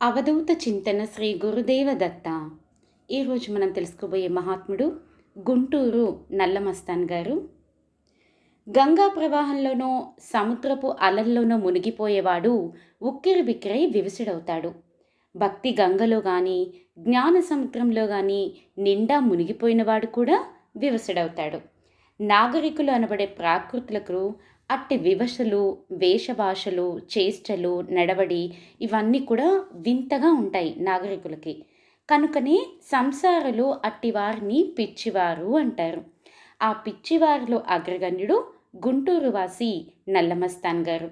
అవధూత చింతన శ్రీ గురుదేవ దత్త ఈరోజు మనం తెలుసుకోబోయే మహాత్ముడు గుంటూరు నల్లమస్తాన్ గారు. గంగా ప్రవాహంలోనో సముద్రపు అలల్లోనో మునిగిపోయేవాడు ఉక్కిరి బిక్కిరై వివిసుడవుతాడు. భక్తి గంగలో కానీ జ్ఞాన సముద్రంలో కానీ నిండా మునిగిపోయినవాడు కూడా వివసుడవుతాడు. నాగరికులు అనబడే ప్రాకృతులకు అట్టి వివశలు వేషభాషలు చేష్టలు నడవడి ఇవన్నీ కూడా వింతగా ఉంటాయి నాగరికులకి. కనుకనే సంసారులు అట్టివారిని పిచ్చివారు అంటారు. ఆ పిచ్చివారిలో అగ్రగణ్యుడు గుంటూరు వాసి నల్లమస్తాన్ గారు.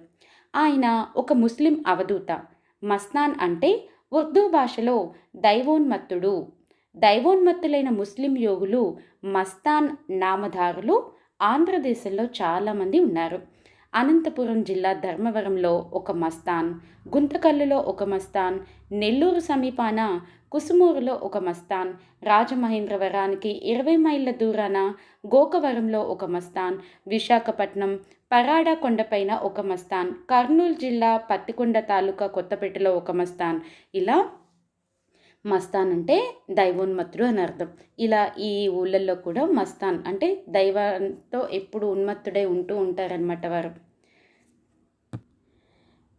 ఆయన ఒక ముస్లిం అవధూత. మస్తాన్ అంటే ఉర్దూ భాషలో దైవోన్మత్తుడు. దైవోన్మత్తులైన ముస్లిం యోగులు మస్తాన్ నామధారులు ఆంధ్రదేశంలో చాలామంది ఉన్నారు. అనంతపురం జిల్లా ధర్మవరంలో ఒక మస్తాన్ గుంతకల్లులో ఒక మస్తాన్ నెల్లూరు సమీపాన కుసుమూరులో ఒక మస్తాన్ రాజమహేంద్రవరానికి ఇరవై మైళ్ళ దూరాన గోకవరంలో ఒక మస్తాన్ విశాఖపట్నం పరాడ కొండపైన ఒక మస్తాన్ కర్నూలు జిల్లా పత్తికొండ తాలూకా కొత్తపేటలో ఒక మస్తాన్. ఇలా మస్తాన్ అంటే దైవోన్మత్తుడు అని అర్థం. ఇలా ఈ ఊళ్ళల్లో కూడా మస్తాన్ అంటే దైవంతో ఎప్పుడు ఉన్మత్తుడై ఉంటూ ఉంటారనమాట వారు.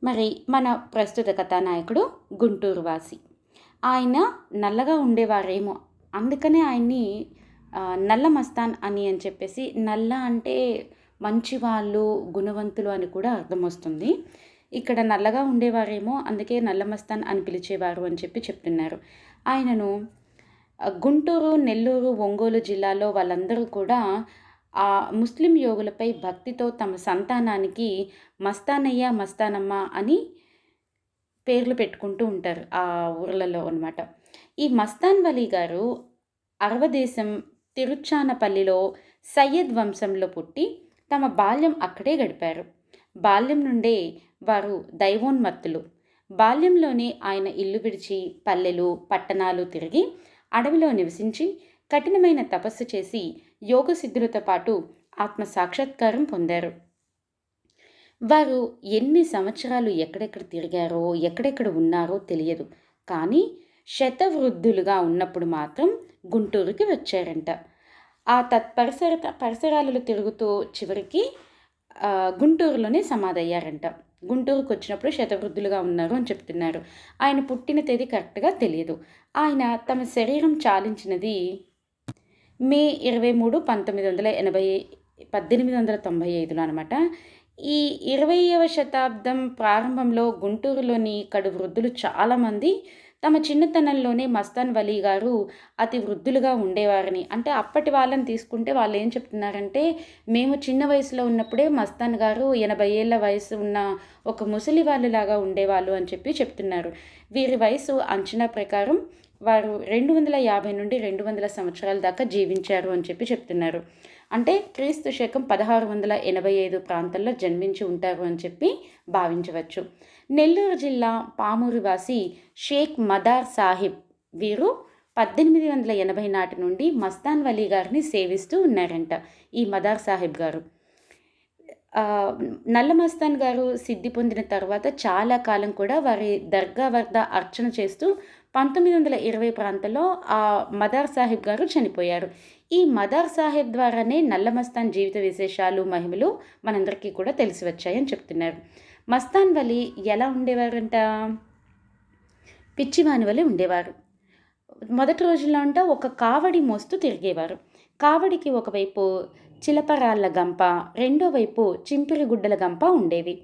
మరి మన ప్రస్తుత కథానాయకుడు గుంటూరు వాసి. ఆయన నల్లగా ఉండేవారేమో. అందుకనే ఆయన్ని నల్ల మస్తాన్ అని అని చెప్పేసి నల్ల అంటే మంచి వాళ్ళు గుణవంతులు అని కూడా అర్థం వస్తుంది. ఇక్కడ నల్లగా ఉండేవారేమో అందుకే నల్లమస్తాన్ అని పిలిచేవారు అని చెప్పి చెప్తున్నారు. ఆయనను గుంటూరు నెల్లూరు ఒంగోలు జిల్లాలో వాళ్ళందరూ కూడా ఆ ముస్లిం యోగులపై భక్తితో తమ సంతానానికి మస్తానయ్య మస్తానమ్మ అని పేర్లు పెట్టుకుంటూ ఉంటారు ఆ ఊర్లలో అనమాట ఈ మస్తాన్ వలీ గారు అరవదేశం తిరుచానపల్లిలో సయ్యద్ వంశంలో పుట్టి తమ బాల్యం అక్కడే గడిపారు. బాల్యం నుండే వారు దైవోన్మత్తులు. బాల్యంలోనే ఆయన ఇల్లు విడిచి పల్లెలు పట్టణాలు తిరిగి అడవిలో నివసించి కఠినమైన తపస్సు చేసి యోగ సిద్ధులతో పాటు ఆత్మ సాక్షాత్కారం పొందారు. వారు ఎన్ని సంవత్సరాలు ఎక్కడెక్కడ తిరిగారో ఎక్కడెక్కడ ఉన్నారో తెలియదు. కానీ శతవృద్ధులుగా ఉన్నప్పుడు మాత్రం గుంటూరుకి వచ్చారంట. ఆ తత్పరిసర పరిసరాలలో తిరుగుతూ చివరికి గుంటూరులోనే సమాధయ్యారంట. గుంటూరుకు వచ్చినప్పుడు శతవృద్ధులుగా ఉన్నారు అని చెప్తున్నారు. ఆయన పుట్టిన తేదీ కరెక్ట్గా తెలియదు. ఆయన తమ శరీరం చాలించినది మే ఇరవై మూడు పంతొమ్మిది వందల ఎనభై పద్దెనిమిది వందల తొంభై ఐదులో అనమాట ఈ ఇరవైవ శతాబ్దం ప్రారంభంలో గుంటూరులోని కడు వృద్ధులు చాలామంది తమ చిన్నతనంలోనే మస్తాన్ వలీ గారు అతి వృద్ధులుగా ఉండేవారని. అంటే అప్పటి వాళ్ళని తీసుకుంటే వాళ్ళు ఏం చెప్తున్నారంటే మేము చిన్న వయసులో ఉన్నప్పుడే మస్తాన్ గారు ఎనభై ఏళ్ళ వయసు ఉన్న ఒక ముసలి వాళ్ళలాగా ఉండేవాళ్ళు అని చెప్పి చెప్తున్నారు. వీరి వయసు అంచనా ప్రకారం వారు రెండు వందల యాభై నుండి రెండు వందల సంవత్సరాల దాకా జీవించారు అని చెప్పి చెప్తున్నారు. అంటే క్రీస్తు శకం పదహారు వందల ఎనభై ఐదు ప్రాంతంలో జన్మించి ఉంటారు అని చెప్పి భావించవచ్చు. నెల్లూరు జిల్లా పామూరు వాసి షేక్ మదార్ సాహిబ్ వీరు పద్దెనిమిది వందల ఎనభై నాటి నుండి మస్తాన్ వలీ గారిని సేవిస్తూ ఉన్నారంట ఈ మదార్ సాహిబ్ గారు. నల్లమస్తాన్ గారు సిద్ధి పొందిన తర్వాత చాలా కాలం కూడా వారి దర్గా వద్ద అర్చన చేస్తూ పంతొమ్మిది వందల ఇరవై ప్రాంతంలో ఆ మదార్ సాహెబ్ గారు చనిపోయారు. ఈ మదార్ సాహెబ్ ద్వారానే నల్ల మస్తాన్ జీవిత విశేషాలు మహిమలు మనందరికీ కూడా తెలిసి వచ్చాయని చెప్తున్నారు. మస్తాన్ వలి ఎలా ఉండేవారంట? పిచ్చివాని వలి ఉండేవారు. మొదటి రోజుల్లో అంట ఒక కావడి మోస్తూ తిరిగేవారు. కావడికి ఒకవైపు చిలపరాళ్ళ గంప రెండో వైపు చింపిరి గుడ్డల గంప ఉండేవి.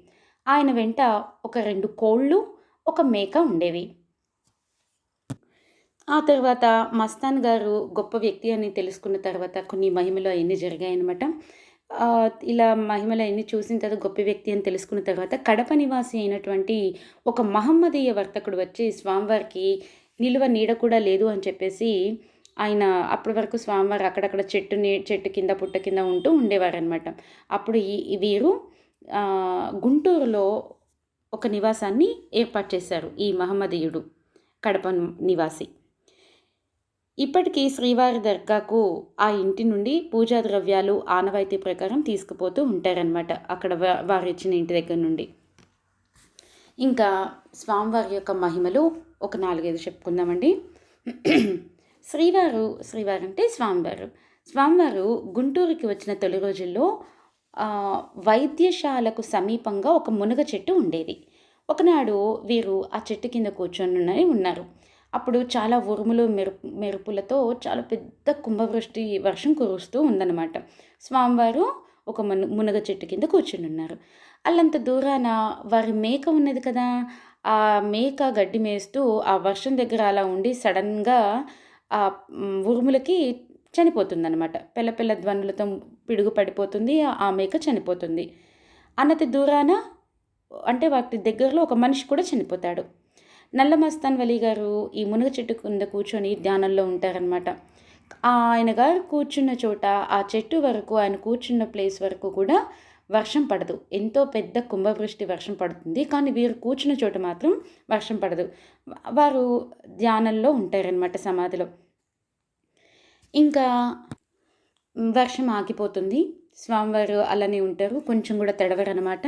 ఆయన వెంట ఒక రెండు కోళ్ళు ఒక మేక ఉండేవి. ఆ తర్వాత మస్తాన్ గారు గొప్ప వ్యక్తి అని తెలుసుకున్న తర్వాత కొన్ని మహిమలు అవన్నీ జరిగాయన్నమాట. ఇలా మహిమలు అవన్నీ చూసిన తర్వాత గొప్ప వ్యక్తి అని తెలుసుకున్న తర్వాత కడప నివాసి అయినటువంటి ఒక మహమ్మదీయ వర్తకుడు వచ్చి స్వామివారికి నిలువ నీడ కూడా లేదు అని చెప్పేసి ఆయన అప్పటి వరకు స్వామివారు అక్కడక్కడ చెట్టు చెట్టు కింద పుట్ట కింద ఉంటూ ఉండేవారనమాట అప్పుడు ఈ వీరు గుంటూరులో ఒక నివాసాన్ని ఏర్పాటు చేశారు ఈ మహమ్మదీయుడు కడప నివాసి. ఇప్పటికీ శ్రీవారి దర్గాకు ఆ ఇంటి నుండి పూజా ద్రవ్యాలు ఆనవాయితీ ప్రకారం తీసుకుపోతూ ఉంటారనమాట అక్కడ వారు ఇచ్చిన ఇంటి దగ్గర నుండి. ఇంకా స్వామివారి యొక్క మహిమలు ఒక నాలుగైదు చెప్పుకుందామండి. శ్రీవారు శ్రీవారు అంటే స్వామివారు. స్వామివారు గుంటూరుకి వచ్చిన తొలి రోజుల్లో వైద్యశాలకు సమీపంగా ఒక మునగ చెట్టు ఉండేది. ఒకనాడు వీరు ఆ చెట్టు కింద కూర్చొని ఉన్నారు. అప్పుడు చాలా ఉరుములు మెరుపు మెరుపులతో చాలా పెద్ద కుంభవృష్టి వర్షం కురుస్తూ ఉందన్నమాట. స్వామివారు ఒక మున మునగ చెట్టు కింద కూర్చుని ఉన్నారు. అల్లంత దూరాన వారి మేక ఉన్నది కదా ఆ మేక గడ్డి మేస్తూ ఆ వర్షం దగ్గర అలా ఉండి సడన్గా ఆ ఉరుములకి చనిపోతుందన్నమాట. పిల్ల పిల్ల ధ్వనులతో పిడుగు పడిపోతుంది ఆ మేక చనిపోతుంది. అన్నతి దూరాన అంటే వాటి దగ్గరలో ఒక మనిషి కూడా చనిపోతాడు. నల్ల మస్తాన్ వలి గారు ఈ మునగ చెట్టు కింద కూర్చొని ధ్యానంలో ఉంటారనమాట ఆయన గారు కూర్చున్న చోట ఆ చెట్టు వరకు ఆయన కూర్చున్న ప్లేస్ వరకు కూడా వర్షం పడదు. ఎంతో పెద్ద కుంభవృష్టి వర్షం పడుతుంది. కానీ వీరు కూర్చున్న చోట మాత్రం వర్షం పడదు. వారు ధ్యానంలో ఉంటారనమాట సమాధిలో. ఇంకా వర్షం ఆగిపోతుంది. స్వామివారు అలానే ఉంటారు. కొంచెం కూడా తడవరు అనమాట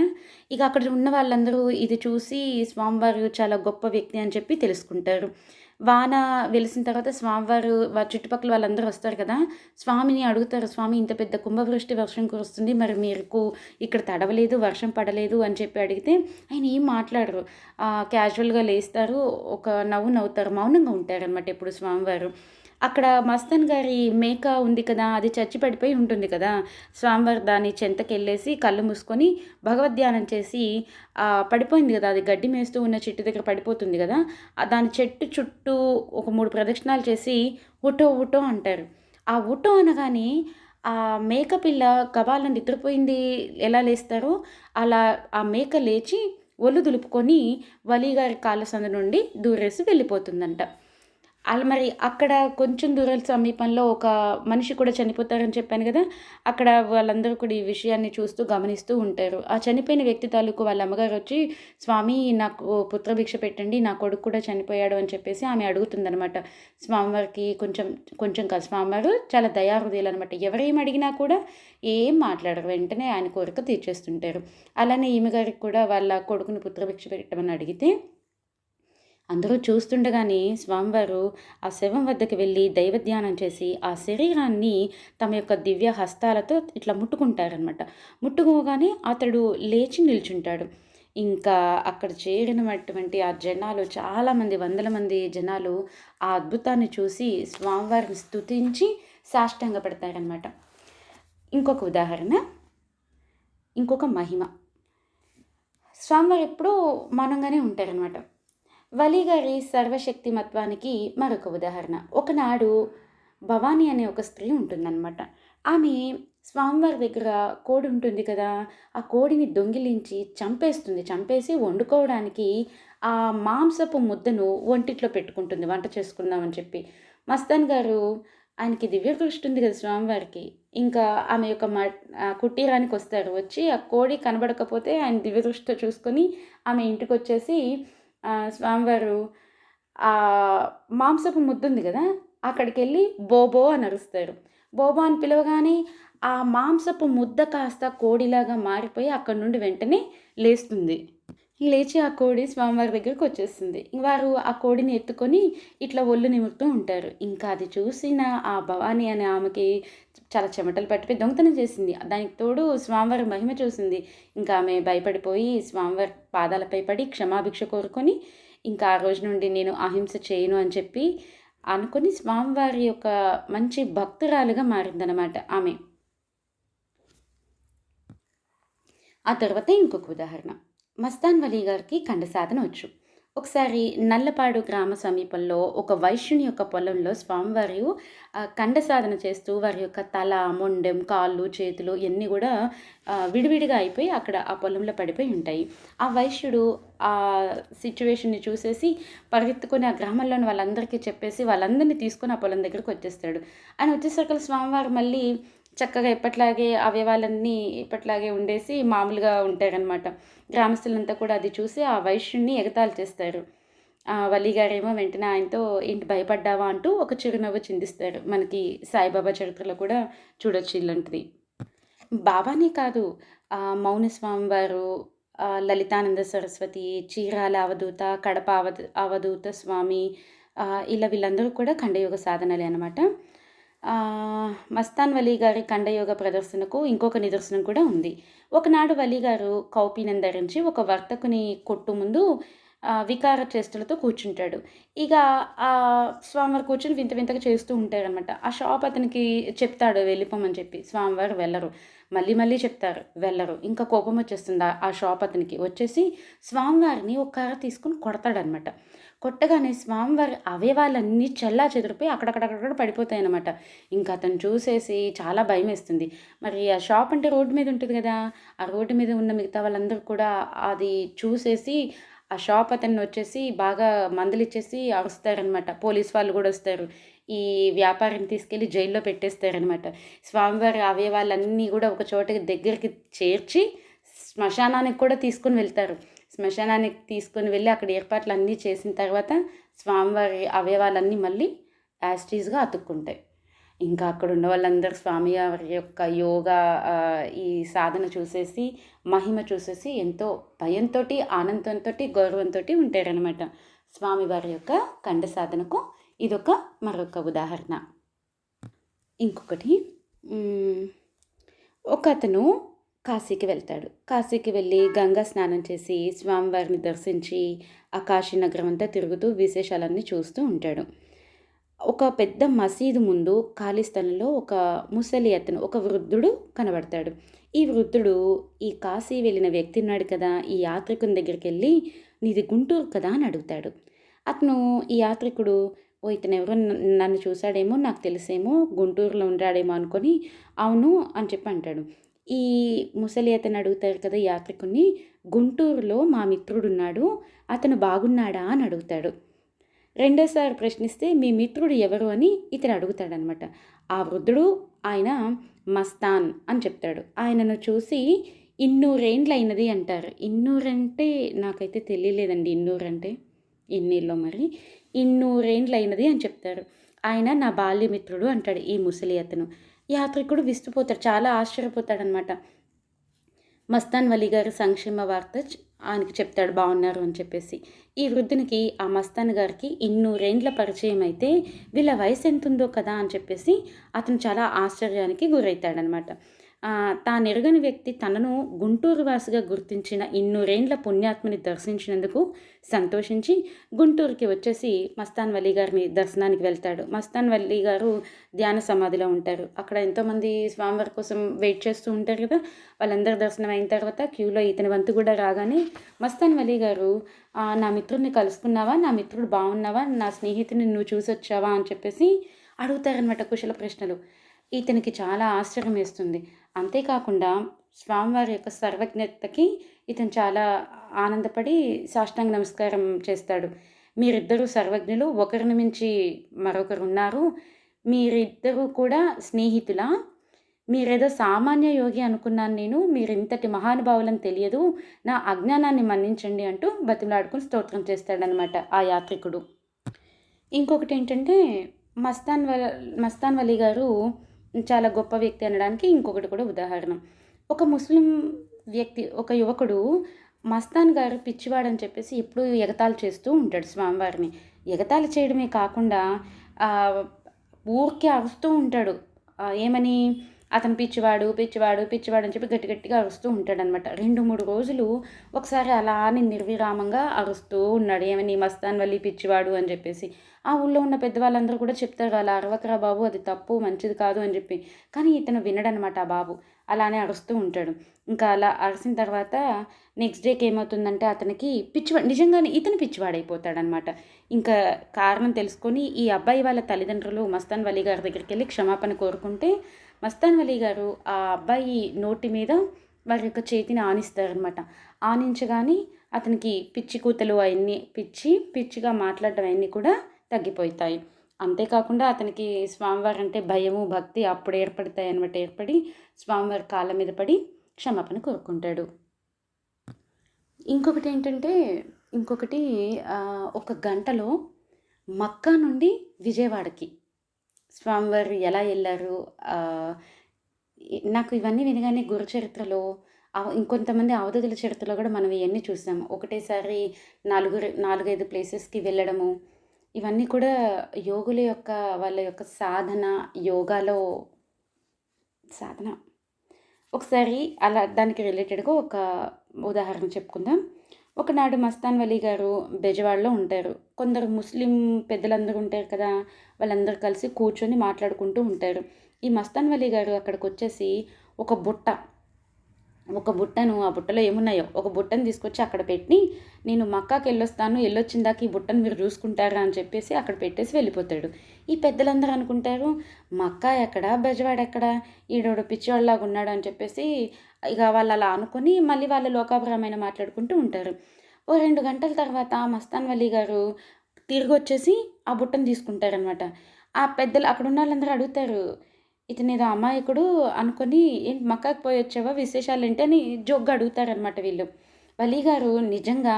ఇక అక్కడ ఉన్న వాళ్ళందరూ ఇది చూసి స్వామివారు చాలా గొప్ప వ్యక్తి అని చెప్పి తెలుసుకుంటారు. వాన వెలిసిన తర్వాత స్వామివారు వారి చుట్టుపక్కల వాళ్ళందరూ వస్తారు కదా. స్వామిని అడుగుతారు స్వామి ఇంత పెద్ద కుంభవృష్టి వర్షం కురుస్తుంది. మరి మీకు ఇక్కడ తడవలేదు వర్షం పడలేదు అని చెప్పి అడిగితే ఆయన ఏం మాట్లాడరు. క్యాజువల్గా లేస్తారు. ఒక నవ్వు నవ్వుతారు. మౌనంగా ఉంటారనమాట ఎప్పుడు స్వామివారు. అక్కడ మస్తాన్ గారి మేక ఉంది కదా అది చచ్చి పడిపోయి ఉంటుంది కదా. స్వామివారు దాని చెంతకెళ్ళేసి కళ్ళు మూసుకొని భగవద్ధ్యానం చేసి పడిపోయింది కదా అది గడ్డి మేస్తూ ఉన్న చెట్టు దగ్గర పడిపోతుంది కదా దాని చెట్టు చుట్టూ ఒక మూడు ప్రదక్షిణాలు చేసి ఉటో ఉటో అంటారు. ఆ ఉటో అనగానే ఆ మేక పిల్ల గబాలను నిద్రపోయింది ఎలా లేస్తారో? అలా ఆ మేక లేచి ఒళ్ళు దులుపుకొని వలీగారి కాళ్ళ సందు నుండి దూరేసి వెళ్ళిపోతుందంట. అలా మరి అక్కడ కొంచెం దూరం సమీపంలో ఒక మనిషి కూడా చనిపోతారని చెప్పాను కదా అక్కడ వాళ్ళందరూ కూడా ఈ విషయాన్ని చూస్తూ గమనిస్తూ ఉంటారు. ఆ చనిపోయిన వ్యక్తి తాలూకు వాళ్ళ అమ్మగారు వచ్చి స్వామి నాకు పుత్రభిక్ష పెట్టండి నా కొడుకు కూడా చనిపోయాడు అని చెప్పేసి ఆమె అడుగుతుందనమాట స్వామివారికి కొంచెం కొంచెం కాదు స్వామివారు చాలా దయాహృదయాలు అనమాట ఎవరేం అడిగినా కూడా ఏం మాట్లాడరు వెంటనే ఆయన కోరిక తీర్చేస్తుంటారు. అలానే ఈమె గారికి కూడా వాళ్ళ కొడుకుని పుత్రభిక్ష పెట్టమని అడిగితే అందరూ చూస్తుండగానే స్వామివారు ఆ శవం వద్దకు వెళ్ళి దైవధ్యానం చేసి ఆ శరీరాన్ని తమ యొక్క దివ్య హస్తాలతో ఇట్లా ముట్టుకుంటారనమాట ముట్టుకోగానే అతడు లేచి నిల్చుంటాడు. ఇంకా అక్కడ చేరినటువంటి ఆ జనాలు చాలామంది వందల మంది జనాలు ఆ అద్భుతాన్ని చూసి స్వామివారిని స్థుతించి సాష్టంగా పెడతారనమాట ఇంకొక ఉదాహరణ ఇంకొక మహిమ. స్వామివారు ఎప్పుడూ మౌనంగానే ఉంటారనమాట వలిగారి సర్వశక్తిమత్వానికి మరొక ఉదాహరణ. ఒకనాడు భవానీ అనే ఒక స్త్రీ ఉంటుందన్నమాట. ఆమె స్వామివారి దగ్గర కోడి ఉంటుంది కదా ఆ కోడిని దొంగిలించి చంపేస్తుంది. చంపేసి వండుకోవడానికి ఆ మాంసపు ముద్దను ఒంటిట్లో పెట్టుకుంటుంది. వంట చేసుకుందామని చెప్పి. మస్తాన్ గారు ఆయనకి దివ్య దృష్టి ఉంది కదా స్వామివారికి. ఇంకా ఆమె యొక్క మ కుటీరానికి వస్తారు. వచ్చి ఆ కోడి కనబడకపోతే ఆయన దివ్య దృష్టితో చూసుకొని ఆమె ఇంటికి వచ్చేసి స్వామివారు ఆ మాంసపు ముద్దుంది కదా అక్కడికి వెళ్ళి బోబో అని అరుస్తారు. బోబో అని పిలవగానే ఆ మాంసపు ముద్ద కాస్త కోడిలాగా మారిపోయి అక్కడి నుండి వెంటనే లేస్తుంది. లేచి ఆ కోడి స్వామివారి దగ్గరికి వచ్చేస్తుంది. వారు ఆ కోడిని ఎత్తుకొని ఇట్లా ఒళ్ళు నిమురుతూ ఉంటారు. ఇంకా అది చూసిన ఆ భవాని అనే ఆమెకి చాలా చెమటలు పట్టిపోయి దొంగతనం చేసింది. దానికి తోడు స్వామివారి మహిమ చూసింది. ఇంకా ఆమె భయపడిపోయి స్వామివారి పాదాలపై పడి క్షమాభిక్ష కోరుకొని ఇంకా ఆ రోజు నుండి నేను అహింస చేయను అని చెప్పి అనుకొని స్వామివారి యొక్క మంచి భక్తురాలుగా మారిందనమాట ఆమె. ఆ తర్వాత ఇంకొక ఉదాహరణ. మస్తాన్ వలీ గారికి కండ సాధన వచ్చు. ఒకసారి నల్లపాడు గ్రామ సమీపంలో ఒక వైశ్యుని యొక్క పొలంలో స్వామివారి కండ సాధన చేస్తూ వారి యొక్క తల మొండెం కాళ్ళు చేతులు ఇవన్నీ కూడా విడివిడిగా అయిపోయి అక్కడ ఆ పొలంలో పడిపోయి ఉంటాయి. ఆ వైశ్యుడు ఆ సిచ్యువేషన్ని చూసేసి పరిగెత్తుకొని ఆ గ్రామంలోని వాళ్ళందరికీ చెప్పేసి వాళ్ళందరినీ తీసుకొని ఆ పొలం దగ్గరికి వచ్చేస్తాడు. ఆయన వచ్చేసరికి స్వామివారు మళ్ళీ చక్కగా ఎప్పట్లాగే అవయవాలన్నీ ఎప్పట్లాగే ఉండేసి మామూలుగా ఉంటారనమాట గ్రామస్తులంతా కూడా అది చూసి ఆ వైశ్యుణ్ణి ఎగతాళి చేస్తారు. ఆ వెంటనే ఆయనతో ఏంటి భయపడ్డావా? అంటూ ఒక చిరునవ్వు చిందిస్తారు. మనకి సాయిబాబా చరిత్రలో కూడా చూడొచ్చు ఇలాంటిది. బాబానే కాదు మౌనస్వామి వారు లలితానంద సరస్వతి చీరాల అవధూత కడప అవధ అవధూత స్వామి ఇలా వీళ్ళందరూ కూడా ఖండయోగ సాధనలే అనమాట మస్తాన్ వలీ గారి ఖండయోగ ప్రదర్శనకు ఇంకొక నిదర్శనం కూడా ఉంది. ఒకనాడు వలీ గారు కౌపీనం ధరించి ఒక వర్తకుని కొట్టు ముందు వికార చేష్టలతో కూర్చుంటాడు. ఇక ఆ స్వామివారు కూర్చొని వింత వింతగా చేస్తూ ఉంటారనమాట ఆ షాప్ అతనికి చెప్తాడు వెళ్ళిపోమని చెప్పి. స్వామివారు వెళ్ళరు. మళ్ళీ మళ్ళీ చెప్తారు వెళ్ళరు. ఇంకా కోపం వచ్చేస్తుంది? ఆ- ఆ షాప్ అతనికి. వచ్చేసి స్వామివారిని ఒక కర్ర తీసుకుని కొడతాడనమాట కొట్టగానే స్వామివారి అవయవాలన్నీ చల్లా చెదిరిపోయి అక్కడక్కడక్కడ పడిపోతాయి అనమాట ఇంకా అతను చూసేసి చాలా భయం వేస్తుంది మరి ఆ షాప్ అంటే రోడ్డు మీద ఉంటుంది కదా ఆ రోడ్డు మీద ఉన్న మిగతా వాళ్ళందరూ కూడా అది చూసేసి ఆ షాప్ అతన్ని వచ్చేసి బాగా మందులు ఇచ్చేసి అరుస్తారనమాట పోలీస్ వాళ్ళు కూడా వస్తారు. ఈ వ్యాపారిని తీసుకెళ్ళి జైల్లో పెట్టేస్తారనమాట స్వామివారి అవయవాలన్నీ కూడా ఒక చోటకి దగ్గరికి చేర్చి శ్మశానానికి కూడా తీసుకొని వెళ్తారు. శ్మశానానికి తీసుకొని వెళ్ళి అక్కడ ఏర్పాట్లు అన్నీ చేసిన తర్వాత స్వామివారి అవయవాలన్నీ మళ్ళీ యాస్టీజ్గా అతుక్కుంటాయి. ఇంకా అక్కడ ఉన్న వాళ్ళందరూ స్వామి వారి యొక్క యోగా ఈ సాధన చూసేసి మహిమ చూసేసి ఎంతో భయంతో ఆనందంతో గౌరవంతో ఉంటారనమాట స్వామివారి యొక్క కండ సాధనకు ఇదొక మరొక ఉదాహరణ. ఇంకొకటి ఒక అతను కాశీకి వెళ్తాడు. కాశీకి వెళ్ళి గంగా స్నానం చేసి స్వామివారిని దర్శించి ఆ కాశీ నగరం అంతా తిరుగుతూ విశేషాలన్నీ చూస్తూ ఉంటాడు. ఒక పెద్ద మసీదు ముందు ఖాళీ స్థలంలో ఒక ముసలి అతను ఒక వృద్ధుడు కనబడతాడు. ఈ వృద్ధుడు ఈ కాశీ వెళ్ళిన వ్యక్తి ఉన్నాడు కదా ఈ యాత్రికుని దగ్గరికి వెళ్ళి నీది గుంటూరు కదా అని అడుగుతాడు. అతను ఈ యాత్రికుడు ఓ ఇతను ఎవరో నన్ను చూశాడేమో నాకు తెలిసేమో గుంటూరులో ఉంటాడేమో అనుకొని అవును అని చెప్పి అంటాడు. ఈ ముసలి అతను అడుగుతారు కదా యాత్రికుని గుంటూరులో మా మిత్రుడు ఉన్నాడు అతను బాగున్నాడా అని అడుగుతాడు. రెండోసారి ప్రశ్నిస్తే మీ మిత్రుడు ఎవరు అని ఇతను అడుగుతాడనమాట. ఆ వృద్ధుడు ఆయన మస్తాన్ అని చెప్తాడు. ఆయనను చూసి ఇన్నూరేండ్లు అయినది అంటారు. ఇన్నూరంటే నాకైతే తెలియలేదండి ఇన్నూరంటే. ఇన్నిల్లో మరి. ఇన్నూరేండ్లు అయినది అని చెప్తారు. ఆయన నా బాల్యమిత్రుడు అంటాడు ఈ ముసలి అతను యాత్రికుడు విస్తుపోతాడు చాలా ఆశ్చర్యపోతాడనమాట. మస్తాన్ వలి గారి సంక్షేమ వార్త ఆయనకి చెప్తాడు బాగున్నారు అని చెప్పేసి. ఈ వృద్ధునికి ఆ మస్తాన్ గారికి ఇన్నూరేండ్ల పరిచయం అయితే వీళ్ళ వయసు ఎంత ఉందో కదా అని చెప్పేసి అతను చాలా ఆశ్చర్యానికి గురవుతాడనమాట ఆ, వ్యక్తి తనను గుంటూరు వాసిగా గుర్తించిన ఇన్నూరేండ్ల పుణ్యాత్మని దర్శించినందుకు సంతోషించి గుంటూరుకి వచ్చేసి మస్తాన్ వల్లి గారిని దర్శనానికి వెళ్తాడు. మస్తాన్ వల్లి గారు ధ్యాన సమాధిలో ఉంటారు. అక్కడ ఎంతోమంది స్వామివారి కోసం వెయిట్ చేస్తూ ఉంటారు కదా? వాళ్ళందరి దర్శనం అయిన తర్వాత క్యూలో ఇతని వంతు కూడా రాగానే మస్తాన్ వల్లి గారు నా మిత్రుడిని కలుసుకున్నావా? నా మిత్రుడు బాగున్నావా? నా స్నేహితుని నువ్వు చూసి వచ్చావా అని చెప్పేసి అడుగుతారనమాట కుశల ప్రశ్నలు. ఇతనికి చాలా ఆశ్చర్యం వేస్తుంది. అంతేకాకుండా స్వామివారి యొక్క సర్వజ్ఞతకి ఇతను చాలా ఆనందపడి సాష్టాంగ నమస్కారం చేస్తాడు. మీరిద్దరూ సర్వజ్ఞులు ఒకరిని మించి మరొకరు ఉన్నారు. మీరిద్దరూ కూడా స్నేహితులా? మీరేదో సామాన్య యోగి అనుకున్నాను నేను మీరు ఇంతటి మహానుభావులని తెలియదు. నా అజ్ఞానాన్ని మన్నించండి అంటూ బతిమలాడుకుని స్తోత్రం చేస్తాడనమాట ఆ యాత్రికుడు. ఇంకొకటి ఏంటంటే మస్తాన్ వల్ మస్తాన్ వలి గారు చాలా గొప్ప వ్యక్తి అనడానికి ఇంకొకటి కూడా ఉదాహరణ. ఒక ముస్లిం వ్యక్తి ఒక యువకుడు మస్తాన్ గారు పిచ్చివాడని చెప్పేసి ఎప్పుడూ ఎగతాళి చేస్తూ ఉంటాడు స్వామివారిని. ఎగతాళి చేయడమే కాకుండా ఊరికే అరుస్తూ ఉంటాడు. ఏమని? అతను పిచ్చివాడు పిచ్చివాడు పిచ్చివాడు అని చెప్పి గట్టి గట్టిగా అరుస్తూ ఉంటాడనమాట రెండు మూడు రోజులు ఒకసారి అలా అని నిర్విరామంగా అరుస్తూ ఉన్నాడు. ఏమని? మస్తాన్ వల్లి పిచ్చివాడు అని చెప్పేసి. ఆ ఊళ్ళో ఉన్న పెద్దవాళ్ళందరూ కూడా చెప్తారు అలా అరవకరా బాబు అది తప్పు మంచిది కాదు అని చెప్పి. కానీ ఇతను వినడనమాట ఆ బాబు. అలానే అరుస్తూ ఉంటాడు. ఇంకా అలా అరిసిన తర్వాత నెక్స్ట్ డేకి ఏమవుతుందంటే అతనికి పిచ్చివా నిజంగానే ఇతను పిచ్చివాడైపోతాడనమాట. ఇంకా కారణం తెలుసుకొని ఈ అబ్బాయి వాళ్ళ తల్లిదండ్రులు మస్తాన్ వలీ గారి దగ్గరికి వెళ్ళి క్షమాపణ కోరుకుంటే మస్తాన్ వలీ గారు ఆ అబ్బాయి నోటి మీద వారి యొక్క చేతిని ఆనిస్తారనమాట. ఆనించగానే అతనికి పిచ్చి కూతలు అవన్నీ పిచ్చి పిచ్చిగా మాట్లాడడం అవన్నీ కూడా తగ్గిపోతాయి. అంతేకాకుండా అతనికి స్వామివారు అంటే భయము భక్తి అప్పుడు ఏర్పడతాయి అనమాట ఏర్పడి స్వామివారి కాళ్ళ మీద పడి క్షమాపణ కోరుకుంటాడు. ఇంకొకటి ఏంటంటే ఇంకొకటి ఒక గంటలో మక్కా నుండి విజయవాడకి. స్వామివారు ఎలా వెళ్ళారు? నాకు ఇవన్నీ వినగానే గురు చరిత్రలో ఇంకొంతమంది అవధతుల చరిత్రలో కూడా మనం ఇవన్నీ చూసాము. ఒకటేసారి నాలుగు నాలుగైదు ప్లేసెస్కి వెళ్ళడము ఇవన్నీ కూడా యోగుల యొక్క వాళ్ళ యొక్క సాధన యోగాలో సాధన. ఒకసారి అలా దానికి రిలేటెడ్గా ఒక ఉదాహరణ చెప్పుకుందాం. ఒకనాడు మస్తాన్ వలీ గారు బెజవాడలో ఉంటారు. కొందరు ముస్లిం పెద్దలందరూ ఉంటారు కదా వాళ్ళందరూ కలిసి కూర్చొని మాట్లాడుకుంటూ ఉంటారు. ఈ మస్తాన్ వలీ గారు అక్కడికి వచ్చేసి ఒక బుట్ట ఒక బుట్టను ఆ బుట్టలో ఏమున్నాయో ఒక బుట్టను తీసుకొచ్చి అక్కడ పెట్టి నేను మక్కాకి వెళ్ళొస్తాను వెళ్ళొచ్చిందాక ఈ బుట్టను మీరు చూసుకుంటారా అని చెప్పేసి అక్కడ పెట్టేసి వెళ్ళిపోతాడు. ఈ పెద్దలందరూ అనుకుంటారు మక్కా ఎక్కడ? బెజవాడ ఎక్కడ? ఈడోడు పిచ్చివాళ్ళలాగా ఉన్నాడు అని చెప్పేసి ఇక వాళ్ళు అలా అనుకొని మళ్ళీ వాళ్ళు లోకాభరమైన మాట్లాడుకుంటూ ఉంటారు. ఓ రెండు గంటల తర్వాత మస్తాన్ వలీ గారు తిరిగి వచ్చేసి ఆ బుట్టను తీసుకుంటారనమాట ఆ పెద్దలు అక్కడ ఉన్న వాళ్ళందరూ అడుగుతారు ఇతని ఏదో అమాయకుడు అనుకొని ఏంటి మక్కాకి పోయి వచ్చావా? విశేషాలు ఏంటి? అని జోగ్గా అడుగుతారనమాట వీళ్ళు. వలీ గారు నిజంగా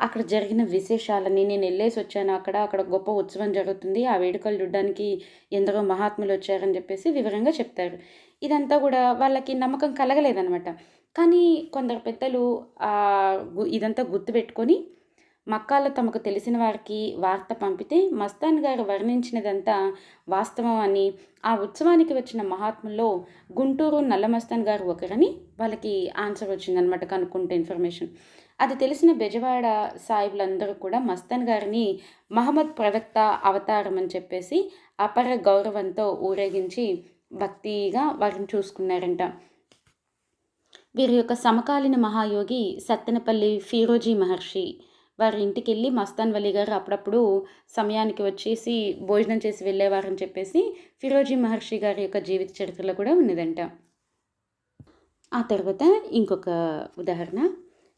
అక్కడ జరిగిన విశేషాలని నేను వెళ్ళేసి వచ్చాను. అక్కడ అక్కడ గొప్ప ఉత్సవం జరుగుతుంది. ఆ వేడుకలు చూడడానికి ఎందరో మహాత్ములు వచ్చారని చెప్పేసి వివరంగా చెప్తారు. ఇదంతా కూడా వాళ్ళకి నమ్మకం కలగలేదనమాట కానీ కొందరు పెద్దలు ఇదంతా గుర్తుపెట్టుకొని మక్కాలో తమకు తెలిసిన వారికి వార్త పంపితే మస్తాన్ గారు వర్ణించినదంతా వాస్తవం అని ఆ ఉత్సవానికి వచ్చిన మహాత్ముల్లో గుంటూరు నల్లమస్తాన్ గారు ఒకరని వాళ్ళకి ఆన్సర్ వచ్చిందనమాట కనుక్కుంటే ఇన్ఫర్మేషన్. అది తెలిసిన బెజవాడ సాహిబులందరూ కూడా మస్తాన్ గారిని మహమ్మద్ ప్రవక్త అవతారం అని చెప్పేసి అపర గౌరవంతో ఊరేగించి భక్తిగా వారిని చూసుకున్నారంట. వీరి యొక్క సమకాలీన మహాయోగి సత్తెనపల్లి ఫీరోజీ మహర్షి వారి ఇంటికి వెళ్ళి మస్తాన్ వలీ గారు అప్పుడప్పుడు సమయానికి వచ్చేసి భోజనం చేసి వెళ్ళేవారని చెప్పేసి ఫిరోజీ మహర్షి గారి యొక్క జీవిత చరిత్రలో కూడా ఉన్నదంట. ఆ తర్వాత ఇంకొక ఉదాహరణ.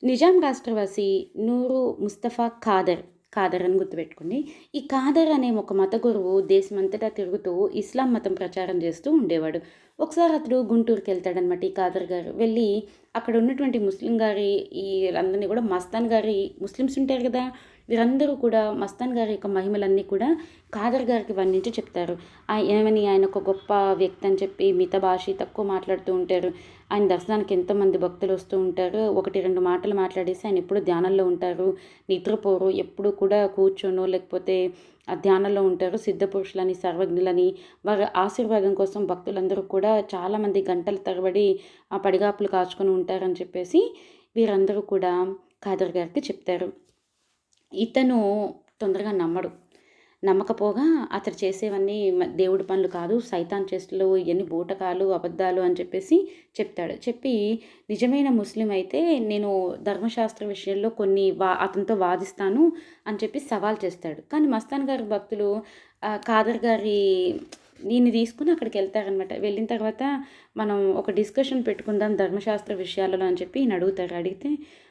నిజాం రాష్ట్రవాసి నూరు ముస్తఫా ఖాదర్ ఖాదర్ అని గుర్తుపెట్టుకోండి ఈ ఖాదర్ అనే ఒక మత గురువు దేశమంతటా తిరుగుతూ ఇస్లాం మతం ప్రచారం చేస్తూ ఉండేవాడు. ఒకసారి అతడు గుంటూరుకి వెళ్తాడనమాట ఈ ఖాదర్ గారు. వెళ్ళి అక్కడ ఉన్నటువంటి ముస్లిం గారి ఈ అందరినీ కూడా మస్తాన్ గారి ముస్లిమ్స్ ఉంటారు కదా వీరందరూ కూడా మస్తాన్ గారి యొక్క మహిమలన్నీ కూడా ఖాదర్ గారికి వర్ణించి చెప్తారు. ఏమని ఆయన ఒక గొప్ప వ్యక్తి అని చెప్పి మిత భాష తక్కువ మాట్లాడుతూ ఉంటారు. ఆయన దర్శనానికి ఎంతోమంది భక్తులు వస్తూ ఉంటారు. ఒకటి రెండు మాటలు మాట్లాడేసి ఆయన ఎప్పుడు ధ్యానంలో ఉంటారు. నిద్రపోరు. ఎప్పుడు కూడా కూర్చోను లేకపోతే ధ్యానంలో ఉంటారు. సిద్ధ పురుషులని సర్వజ్ఞులని వారి ఆశీర్వాదం కోసం భక్తులందరూ కూడా చాలామంది గంటల తరబడి ఆ పడిగాపులు కాచుకొని ఉంటారని చెప్పేసి వీరందరూ కూడా ఖాదర్ గారికి చెప్తారు. ఇతను తొందరగా నమ్మడు. నమ్మకపోగా అతడు చేసేవన్నీ దేవుడి పనులు కాదు సైతాన్ చేస్తులు ఇవన్నీ బూటకాలు అబద్ధాలు అని చెప్పేసి చెప్తాడు. చెప్పి నిజమైన ముస్లిం అయితే నేను ధర్మశాస్త్ర విషయంలో కొన్ని వా అతనితో వాదిస్తాను అని చెప్పి సవాల్ చేస్తాడు. కానీ మస్తాన్ గారి భక్తులు ఖాదర్ గారి దీన్ని తీసుకుని అక్కడికి వెళ్తారనమాట వెళ్ళిన తర్వాత మనం ఒక డిస్కషన్ పెట్టుకుందాం ధర్మశాస్త్ర విషయాలలో అని చెప్పి ఈయన అడుగుతారు. అడిగితే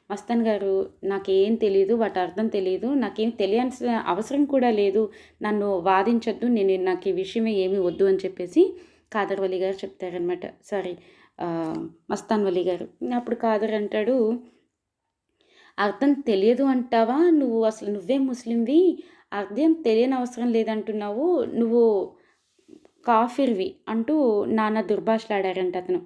మస్తాన్ గారు నాకేం తెలియదు వాటి అర్థం తెలియదు నాకేం తెలియాల్సిన అవసరం కూడా లేదు నన్ను వాదించొద్దు నేను నాకు ఈ విషయమే ఏమీ వద్దు అని చెప్పేసి కాదర్ వలి గారు చెప్తారనమాట సారీ మస్తాన్ వలి గారు. అప్పుడు కాదర్ అంటాడు అర్థం తెలియదు అంటావా? నువ్వు అసలు నువ్వే ముస్లింవి అర్థం తెలియని అవసరం లేదంటున్నావు నువ్వు కాఫిర్వి అంటూ నాన్న దుర్భాషలాడారంట అతను.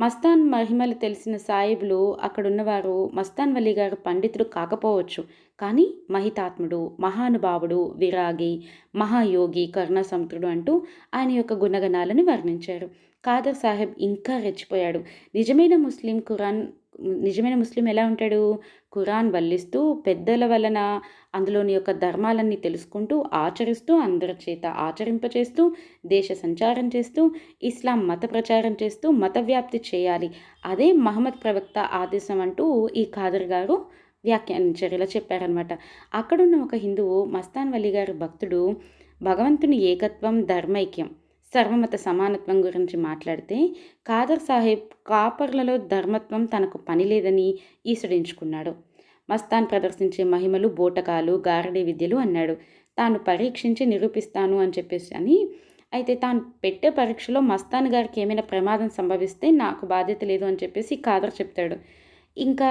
మస్తాన్ మహిమలు తెలిసిన సాయిబులు అక్కడున్నవారు మస్తాన్ వలీ గారు పండితుడు కాకపోవచ్చు. కానీ మహితాత్ముడు మహానుభావుడు విరాగి మహాయోగి కరుణాసముద్రుడు అంటూ ఆయన యొక్క గుణగణాలను వర్ణించారు. ఖాదర్ సాహెబ్ ఇంకా రెచ్చిపోయాడు. నిజమైన ముస్లిం ఖురాన్ నిజమైన ముస్లిం ఎలా ఉంటాడు? ఖురాన్ వల్లిస్తూ పెద్దల వలన అందులోని యొక్క ధర్మాలన్నీ తెలుసుకుంటూ ఆచరిస్తూ అందరి చేత ఆచరింపచేస్తూ దేశ సంచారం చేస్తూ ఇస్లాం మత ప్రచారం చేస్తూ మత వ్యాప్తి చేయాలి. అదే మహమ్మద్ ప్రవక్త ఆదేశం అంటూ ఈ ఖాదర్ గారు వ్యాఖ్యానించారు ఇలా చెప్పారనమాట అక్కడున్న ఒక హిందువు మస్తాన్ వల్లి గారి భక్తుడు భగవంతుని ఏకత్వం ధర్మైక్యం సర్వమత సమానత్వం గురించి మాట్లాడితే ఖాదర్ సాహెబ్ కాపర్లలో ధర్మత్వం తనకు పని లేదని ఈసుడించుకున్నాడు. మస్తాన్ ప్రదర్శించే మహిమలు బోటకాలు గారడీ విద్యలు అన్నాడు. తాను పరీక్షించి నిరూపిస్తాను అని చెప్పేసి అని. అయితే తాను పెట్టే పరీక్షలో మస్తాన్ గారికి ఏమైనా ప్రమాదం సంభవిస్తే నాకు బాధ్యత లేదు అని చెప్పేసి ఖాదర్ చెప్తాడు. ఇంకా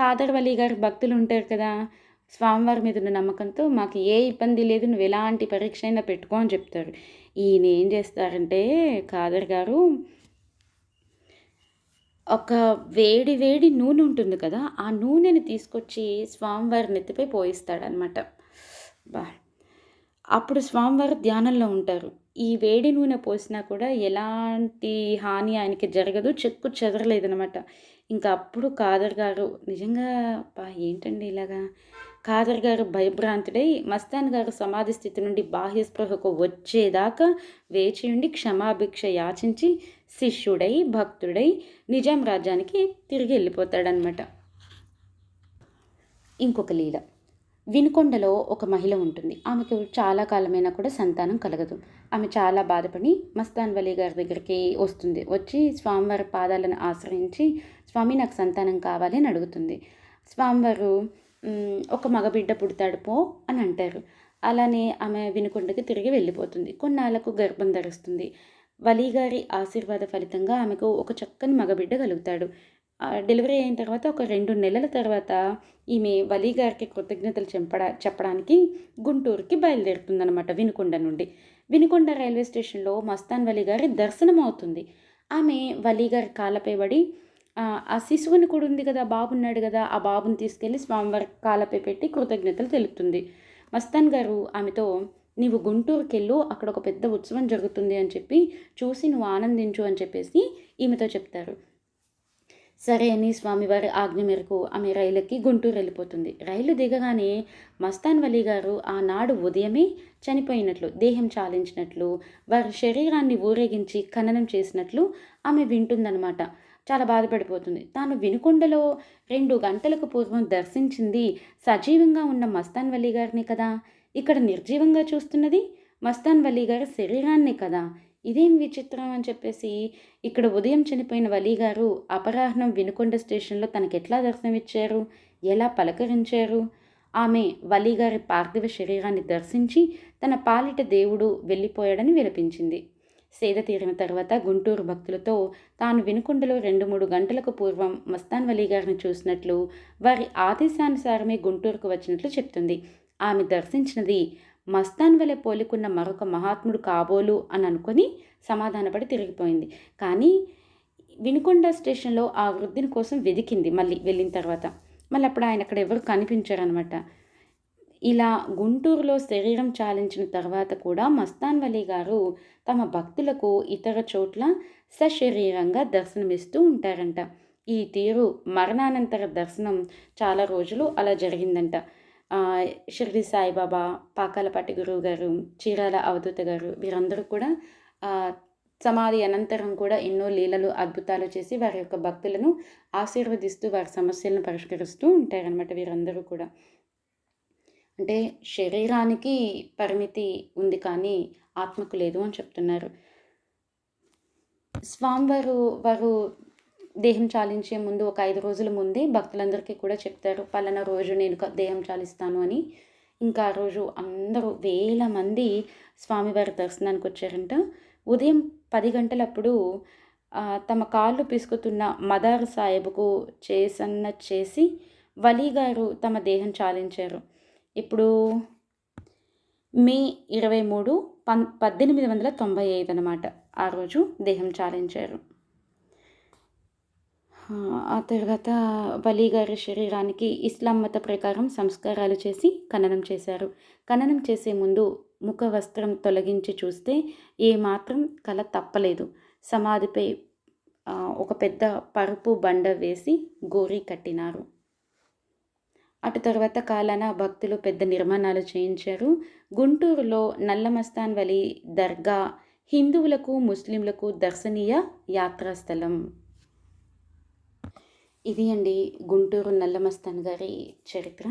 ఖాదర్ వలీ గారి భక్తులు ఉంటారు కదా స్వామివారి మీద ఉన్న నమ్మకంతో మాకు ఏ ఇబ్బంది లేదు నువ్వు ఎలాంటి పరీక్ష అయినా పెట్టుకో అని చెప్తారు. ఈయన ఏం చేస్తారంటే కాదర్ గారు ఒక వేడి వేడి నూనె ఉంటుంది కదా ఆ నూనెని తీసుకొచ్చి స్వామివారి నెత్తిపై పోయిస్తాడనమాట బా. అప్పుడు స్వామివారు ధ్యానంలో ఉంటారు. ఈ వేడి నూనె పోసినా కూడా ఎలాంటి హాని ఆయనకి జరగదు చెక్కు చెదరలేదనమాట ఇంకా అప్పుడు కాదర్ గారు నిజంగా బా ఏంటండి ఇలాగా? ఖాదర్ గారు భయభ్రాంతుడై మస్తాన్ గారు సమాధి స్థితి నుండి బాహ్య స్పృహకు వచ్చేదాకా వేచి ఉండి క్షమాభిక్ష యాచించి శిష్యుడై భక్తుడై నిజాం రాజ్యానికి తిరిగి వెళ్ళిపోతాడనమాట ఇంకొక లీల. వినుకొండలో ఒక మహిళ ఉంటుంది. ఆమెకు చాలా కాలమైనా కూడా సంతానం కలగదు. ఆమె చాలా బాధపడి మస్తాన్ వలీ గారి దగ్గరికి వస్తుంది. వచ్చి స్వామివారి పాదాలను ఆశ్రయించి స్వామి నాకు సంతానం కావాలి అని అడుగుతుంది. స్వామివారు ఒక మగబిడ్డ పుడతాడు పో అని అంటారు. అలానే ఆమె వినుకొండకి తిరిగి వెళ్ళిపోతుంది. కొన్నాళ్ళకు గర్భం ధరిస్తుంది. వలీగారి ఆశీర్వాద ఫలితంగా ఆమెకు ఒక చక్కని మగబిడ్డ కలుగుతాడు. డెలివరీ అయిన తర్వాత ఒక రెండు నెలల తర్వాత ఈమె వలీగారికి కృతజ్ఞతలు చెప్పడా చెప్పడానికి గుంటూరుకి బయలుదేరుతుందనమాట వినుకొండ నుండి. వినుకొండ రైల్వే స్టేషన్లో మస్తాన్ వలీ గారి దర్శనం అవుతుంది ఆమె వలీగారి కాలపై పడి ఆ శిశువుని కూడా ఉంది కదా బాబు ఉన్నాడు కదా ఆ బాబుని తీసుకెళ్ళి స్వామివారి కాళ్ళపై పెట్టి కృతజ్ఞతలు తెలుపుతుంది. మస్తాన్ గారు ఆమెతో నీవు గుంటూరుకి వెళ్ళు అక్కడ ఒక పెద్ద ఉత్సవం జరుగుతుంది అని చెప్పి చూసి నువ్వు ఆనందించు అని చెప్పేసి ఈమెతో చెప్తారు. సరే అని స్వామివారి ఆజ్ఞ మేరకు ఆమె రైలుకి గుంటూరు వెళ్ళిపోతుంది. రైలు దిగగానే మస్తాన్ వలీ గారు ఆనాడు ఉదయమే చనిపోయినట్లు దేహం చాలించినట్లు వారి శరీరాన్ని ఊరేగించి ఖననం చేసినట్లు ఆమె వింటుందన్నమాట. చాలా బాధపడిపోతుంది. తాను వినుకొండలో రెండు గంటలకు పూర్వం దర్శించింది సజీవంగా ఉన్న మస్తాన్ వల్లి గారిని కదా. ఇక్కడ నిర్జీవంగా చూస్తున్నది మస్తాన్ వల్లి గారి శరీరాన్ని కదా. ఇదేం విచిత్రం అని చెప్పేసి ఇక్కడ ఉదయం చనిపోయిన వలీ గారు అపరాహ్నం వినుకొండ స్టేషన్లో తనకి ఎట్లా దర్శనమిచ్చారు ఎలా పలకరించారు? ఆమె వలీగారి పార్థివ శరీరాన్ని దర్శించి తన పాలిట దేవుడు వెళ్ళిపోయాడని విలపించింది. సేద తీరిన తర్వాత గుంటూరు భక్తులతో తాను వినుకొండలో రెండు మూడు గంటలకు పూర్వం మస్తాన్ వలీ గారిని చూసినట్లు వారి ఆదేశానుసారమే గుంటూరుకు వచ్చినట్లు చెప్తుంది. ఆమె దర్శించినది మస్తాన్ వలె పోలికున్న మరొక మహాత్ముడు కాబోలు అని అనుకొని సమాధానపడి తిరిగిపోయింది. కానీ వినుకొండ స్టేషన్లో ఆ వృద్ధిని కోసం వెదికింది మళ్ళీ వెళ్ళిన తర్వాత. మళ్ళీ అప్పుడు ఆయన అక్కడ ఎవరు కనిపించారనమాట. ఇలా గుంటూరులో శరీరం చాలించిన తర్వాత కూడా మస్తాన్ వలీ గారు తమ భక్తులకు ఇతర చోట్ల సశరీరంగా దర్శనమిస్తూ ఉంటారంట. ఈ తీరు మరణానంతర దర్శనం చాలా రోజులు అలా జరిగిందంట. షిర్డి సాయిబాబా పాకాలపాటి గురువు గారు చీరాల అవధూత గారు వీరందరూ కూడా సమాధి అనంతరం కూడా ఎన్నో లీలలు అద్భుతాలు చేసి వారి యొక్క భక్తులను ఆశీర్వదిస్తూ వారి సమస్యలను పరిష్కరిస్తూ ఉంటారనమాట వీరందరూ కూడా. అంటే శరీరానికి పరిమితి ఉంది కానీ ఆత్మకు లేదు అని చెప్తున్నారు. స్వామివారు వారు దేహం చాలించే ముందు ఒక ఐదు రోజుల ముందే భక్తులందరికీ కూడా చెప్తారు పలానా రోజు నేను దేహం చాలిస్తాను అని. ఇంకా ఆ రోజు అందరూ వేల మంది స్వామివారి దర్శనానికి వచ్చారంట. ఉదయం పది గంటలప్పుడు తమ కాళ్ళు పిసుకుతున్న మదార్ సాహెబ్కు చేసన్న చేసి వలీ గారు తమ దేహం చాలించారు. ఇప్పుడు మే ఇరవై మూడు పం పద్దెనిమిది వందల తొంభై ఐదు అనమాట ఆ రోజు దేహం చాలించారు. ఆ తర్వాత బలి గారి శరీరానికి ఇస్లాం మత ప్రకారం సంస్కారాలు చేసి ఖననం చేశారు. ఖననం చేసే ముందు ముఖ వస్త్రం తొలగించి చూస్తే ఏమాత్రం కల తప్పలేదు. సమాధిపై ఒక పెద్ద పరుపు బండ వేసి గోరీ కట్టినారు. అటు తర్వాత కాలాన భక్తులు పెద్ద నిర్మాణాలు చేయించారు. గుంటూరులో నల్లమస్తాన్ వలి దర్గా హిందువులకు ముస్లింలకు దర్శనీయ యాత్రాస్థలం ఇది అండి గుంటూరు నల్లమస్తాన్ గారి చరిత్ర.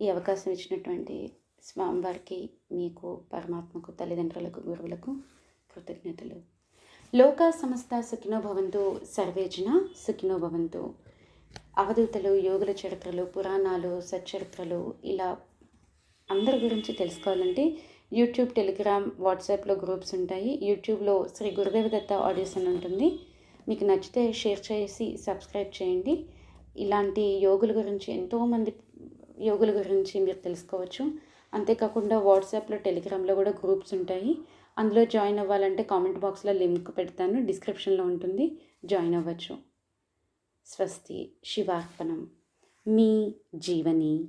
ఈ అవకాశం ఇచ్చినటువంటి స్వామివారికి మీకు పరమాత్మకు తల్లిదండ్రులకు గురువులకు కృతజ్ఞతలు. లోక సంస్థ సుఖినో భవంతు సర్వేజన సుఖినో భవంతు. అవధూతలు యోగుల చరిత్రలు పురాణాలు సచ్చరిత్రలు ఇలా అందరి గురించి తెలుసుకోవాలంటే యూట్యూబ్ టెలిగ్రామ్ వాట్సాప్లో గ్రూప్స్ ఉంటాయి. యూట్యూబ్లో శ్రీ గురుదేవ దత్త ఆడియోస్ అని ఉంటుంది. మీకు నచ్చితే షేర్ చేసి సబ్స్క్రైబ్ చేయండి. ఇలాంటి యోగుల గురించి ఎంతోమంది యోగుల గురించి మీరు తెలుసుకోవచ్చు. అంతేకాకుండా వాట్సాప్లో టెలిగ్రామ్లో కూడా గ్రూప్స్ ఉంటాయి. అందులో జాయిన్ అవ్వాలంటే కామెంట్ బాక్స్లో లింక్ పెడతాను. డిస్క్రిప్షన్లో ఉంటుంది. జాయిన్ అవ్వచ్చు. స్వస్తి శివార్పణం. మీ జీవని